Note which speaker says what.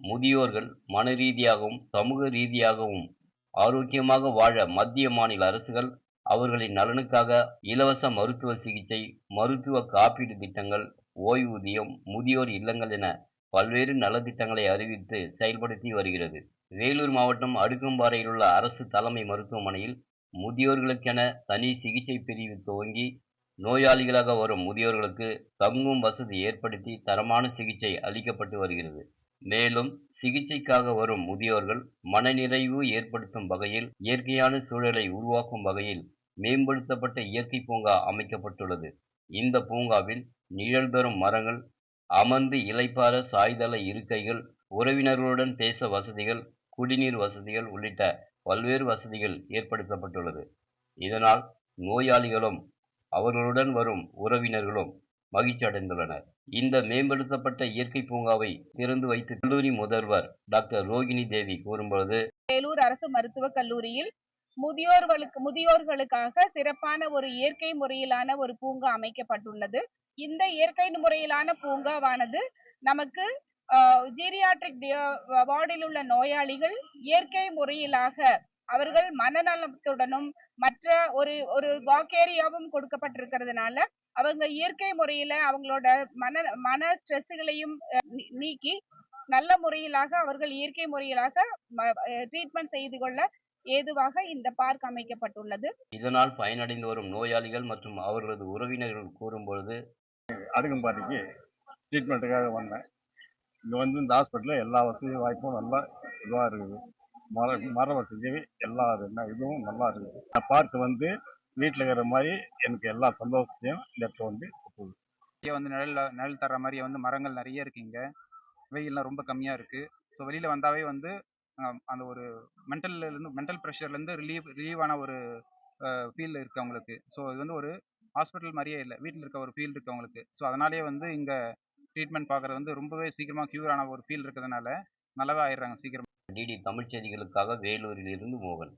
Speaker 1: முதியோர்கள் மன ரீதியாகவும் சமூக ரீதியாகவும் ஆரோக்கியமாக வாழ மத்திய மாநில அரசுகள் அவர்களின் நலனுக்காக இலவச மருத்துவ சிகிச்சை மருத்துவ காப்பீடு திட்டங்கள் ஓய்வூதியம் முதியோர் இல்லங்கள் என பல்வேறு நலத்திட்டங்களை அறிவித்து செயல்படுத்தி வருகிறது. வேலூர் மாவட்டம் அடுக்கம்பாறையில் உள்ள அரசு தலைமை மருத்துவமனையில் முதியோர்களுக்கென தனி சிகிச்சை பிரிவு துவங்கி நோயாளிகளாக வரும் முதியோர்களுக்கு தங்கும் வசதி ஏற்படுத்தி தரமான சிகிச்சை அளிக்கப்பட்டு வருகிறது. மேலும் சிகிச்சைக்காக வரும் முதியோர்கள் மனநிறைவு ஏற்படுத்தும் வகையில் இயற்கையான சூழலை உருவாக்கும் வகையில் மேம்படுத்தப்பட்ட இயற்கை பூங்கா அமைக்கப்பட்டுள்ளது. இந்த பூங்காவில் நிழல் தரும் மரங்கள் அமர்ந்து இலைப்பார சாய்தள இருக்கைகள் உறவினர்களுடன் பேச வசதிகள் குடிநீர் வசதிகள் உள்ளிட்ட பல்வேறு வசதிகள் ஏற்படுத்தப்பட்டுள்ளது. இதனால் நோயாளிகளும் அவர்களுடன் வரும் உறவினர்களும் மகிழ்ச்சி அடைந்துள்ளனர் இந்த மேம்படுத்தப்பட்ட இயற்கை பூங்காவை திறந்து வைத்து கல்லூரி முதல்வர் டாக்டர் ரோகிணி தேவி கூறும்பொழுது
Speaker 2: வேலூர் அரசு மருத்துவக் கல்லூரியில் முதியோர்களுக்கு முதியோர்களுக்காக சிறப்பான ஒரு இயற்கை முறையிலான ஒரு பூங்கா அமைக்கப்பட்டுள்ளது. இந்த இயற்கை முறையிலான பூங்காவானது நமக்கு ஜீரியாட்ரிக் வார்டில் உள்ள நோயாளிகள் இயற்கை முறையிலாக அவர்கள் மனநலத்துடனும் மற்ற ஒரு ஒரு வாக்கேரியாவும் கொடுக்கப்பட்டிருக்கிறதுனால அவங்க இயற்கை முறையில அவங்களோட மன மன ஸ்ட்ரெஸ்ஸுகளையும் நீக்கி நல்ல முறையிலாக அவர்கள் இயற்கை முறையிலாக ட்ரீட்மெண்ட் செய்து கொள்ள ஏதுவாக இந்த பார்க் அமைக்கப்பட்டுள்ளது.
Speaker 1: இதனால் பயனடைந்து வரும் நோயாளிகள் மற்றும் அவர்களது உறவினர்கள் கூறும்பொழுது
Speaker 3: அடுக்கம்பாட்டிக்கு ட்ரீட்மெண்ட்டுக்காக வந்தேன். இங்கே வந்து இந்த ஹாஸ்பிட்டலில் எல்லா வசதி வாய்ப்பும் நல்லா இதுவாக இருக்குது. மர மர வசதி எல்லா என்ன இதுவும் நல்லா இருக்குது. நான் பார்த்து வந்து வீட்டில் இருக்கிற மாதிரி எனக்கு எல்லா சந்தோஷத்தையும் இந்த இடத்துல வந்து கொடுக்குது.
Speaker 4: இங்கே வந்து நிழல் நிழல் தர்ற மாதிரி வந்து மரங்கள் நிறைய இருக்குங்க வெயில்லாம் ரொம்ப கம்மியாக இருக்குது ஸோ வெளியில் வந்தாவே வந்து அந்த ஒரு மென்டல்லேருந்து மென்டல் ப்ரெஷர்லேருந்து ரிலீவ் ரிலீவான ஒரு ஃபீல் இருக்குது அவங்களுக்கு. ஸோ இது வந்து ஒரு ஹாஸ்பிட்டல் மாதிரியே இல்லை வீட்டில் இருக்க ஒரு ஃபீல் இருக்குது அவங்களுக்கு. ஸோ அதனாலேயே வந்து இங்கே ட்ரீட்மெண்ட் பார்க்குறது வந்து ரொம்பவே சீக்கிரமாக க்யூர் ஆன ஒரு ஃபீல் இருக்கிறதுனால நல்லாவே ஆயிடுறாங்க சீக்கிரம்.
Speaker 1: டிடி தமிழ்ச் செய்திகளுக்காக வேலூரில் இருந்து மோகன்